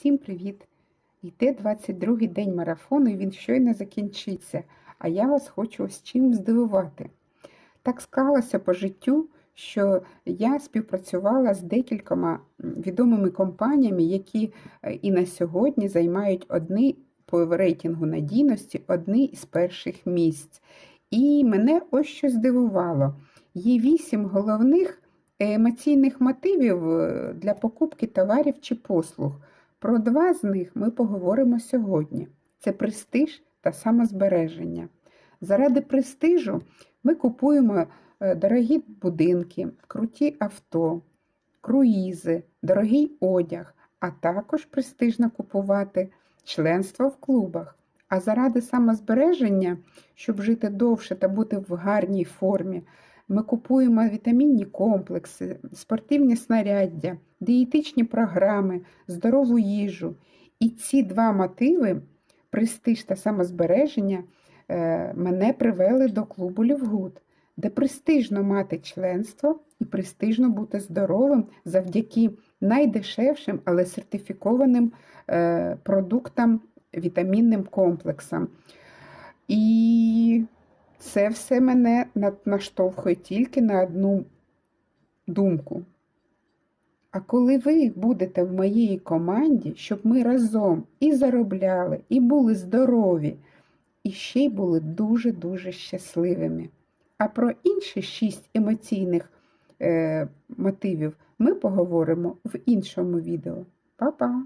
Всім привіт! Йде 22-й день марафону і він щойно закінчиться, а я вас хочу ось чим здивувати. Так склалося по життю, що я співпрацювала з декількома відомими компаніями, які е, і на сьогодні займають одні по рейтингу надійності одні із перших місць. І мене ось що здивувало. Є вісім головних емоційних мотивів е, для покупки товарів чи послуг. Про два з них ми поговоримо сьогодні: це престиж та самозбереження. Заради престижу ми купуємо е, дорогі будинки, круті авто, круїзи, дорогий одяг, а також престижно купувати членство в клубах. А заради самозбереження, щоб жити довше та бути в гарній формі, ми купуємо вітамінні комплекси, спортивні снаряддя, дієтичні програми, здорову їжу. І ці два мотиви престиж та самозбереження е, мене привели до клубу Лівгуд, де престижно мати членство і престижно бути здоровим завдяки найдешевшим, але сертифікованим е, продуктам, вітамінним комплексам. Це все мене наштовхує тільки на одну думку. А коли ви будете в моїй команді, щоб ми разом і заробляли, і були здорові, і ще й були дуже-дуже щасливими. А про інші шість емоційних е, мотивів ми поговоримо в іншому відео. Па-па!